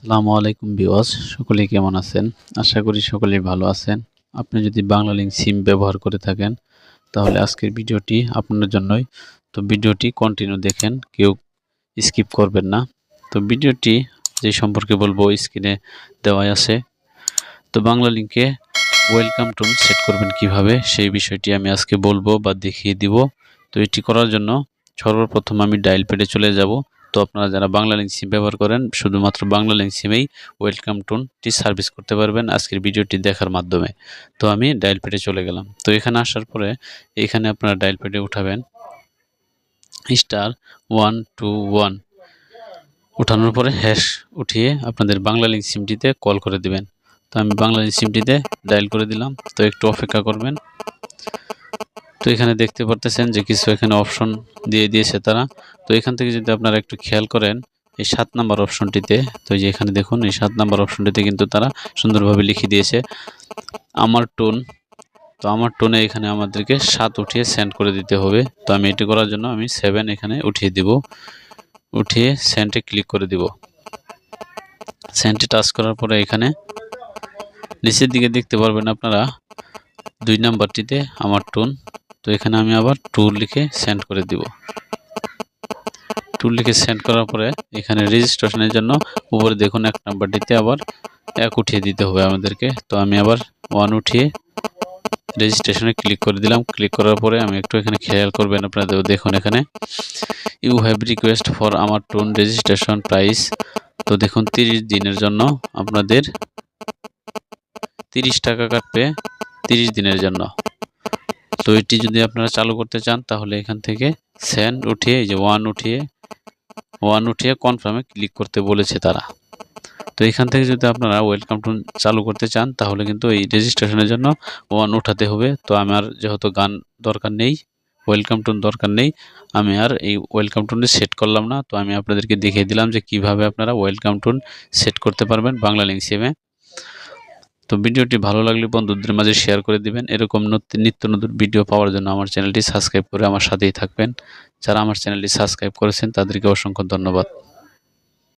আসসালামু আলাইকুম বিওয়াস সকলেই কেমন আছেন? আশা করি সকলেই ভালো আছেন। আপনি যদি বাংলা লিঙ্ক সিম ব্যবহার করে থাকেন, তাহলে আজকের ভিডিওটি আপনার জন্যই। তো ভিডিওটি কন্টিনিউ দেখেন, কেউ স্কিপ করবেন না। তো ভিডিওটি যে সম্পর্কে বলব স্ক্রিনে দেওয়াই আছে। তো বাংলা লিঙ্কে ওয়েলকাম টুন সেট করবেন কীভাবে, সেই বিষয়টি আমি আজকে বলব বা দেখিয়ে দিব। তো এটি করার জন্য সর্বপ্রথম আমি ডায়াল পেডে চলে যাব। তো আপনারা যারা বাংলা লিঙ্ক সিম ব্যবহার করেন, শুধুমাত্র বাংলা লিঙ্ক সিমেই ওয়েলকাম টোনটি সার্ভিস করতে পারবেন আজকের ভিডিওটি দেখার মাধ্যমে। তো আমি ডায়াল পেডে চলে গেলাম। তো এখানে আসার পরে এখানে আপনারা ডায়াল পেডে উঠাবেন। স্টার ওয়ান টু ওয়ান উঠানোর পরে হ্যাশ উঠিয়ে আপনাদের বাংলা লিঙ্ক সিমটিতে কল করে দিবেন। তো আমি বাংলা লিঙ্ক সিমটিতে ডায়াল করে দিলাম। তো একটু অপেক্ষা করবেন। তো এখানে দেখতে পারতেছেন যে কিছু এখানে অপশন দিয়ে দিয়েছে তারা। তো এখান থেকে যদি আপনারা একটু খেয়াল করেন, এই সাত নাম্বার অপশনটিতে তো যে এখানে দেখুন, এই সাত নাম্বার অপশনটিতে কিন্তু তারা সুন্দরভাবে লিখে দিয়েছে, আমার টোন তো আমার টোনে এখানে আমাদেরকে সাত উঠিয়ে সেন্ড করে দিতে হবে। তো আমি এটি করার জন্য আমি সেভেন এখানে উঠিয়ে দিব, উঠিয়ে সেন্টে ক্লিক করে দিব। সেন্টে টাচ করার পরে এখানে নিচের দিকে দেখতে পারবেন আপনারা, দুই নাম্বারটিতে আমার টোন তো এখানে আমি আবার টু লিখে সেন্ড করে দিব। টু লিখে সেন্ড করার পরে এখানে রেজিস্ট্রেশনের জন্য উপরে দেখুন এক নাম্বারটিতে আবার এক উঠিয়ে দিতে হবে আমাদেরকে। তো আমি আবার ওয়ান উঠিয়ে রেজিস্ট্রেশনে ক্লিক করে দিলাম। ক্লিক করার পরে আমি একটু এখানে খেয়াল করবেন আপনাদের, দেখুন এখানে। ইউ হ্যাভ রিকোয়েস্ট ফর আমার টোন রেজিস্ট্রেশন প্রাইস তো দেখুন তিরিশ দিনের জন্য আপনাদের তিরিশ টাকা কাটবে তিরিশ দিনের জন্য। তো এটি যদি আপনারা চালু করতে চান, তাহলে এখান থেকে সেন্ড উঠিয়ে, এই যে ওয়ান উঠিয়ে ওয়ান উঠিয়ে কনফার্মে ক্লিক করতে বলেছে তারা। তো এখান থেকে যদি আপনারা ওয়েলকাম টুন চালু করতে চান, তাহলে কিন্তু এই রেজিস্ট্রেশনের জন্য ওয়ান উঠাতে হবে। তো আমার যেহেতু গান দরকার নেই ওয়েলকাম টুন দরকার নেই, আমি আর এই ওয়েলকাম টুনটি সেট করলাম না। তো আমি আপনাদেরকে দেখিয়ে দিলাম যে কীভাবে আপনারা ওয়েলকাম টুন সেট করতে পারবেন বাংলা লিঙ্ক সিমে তো ভিডিওটি ভালো লাগলে বন্ধুদের মাঝে শেয়ার করে দিবেন। এরকম নিত্য নতুন ভিডিও পাওয়ার জন্য আমার চ্যানেলটি সাবস্ক্রাইব করে আমার সাথেই থাকবেন। যারা আমার চ্যানেলটি সাবস্ক্রাইব করেছেন, তাদেরকে অসংখ্য ধন্যবাদ।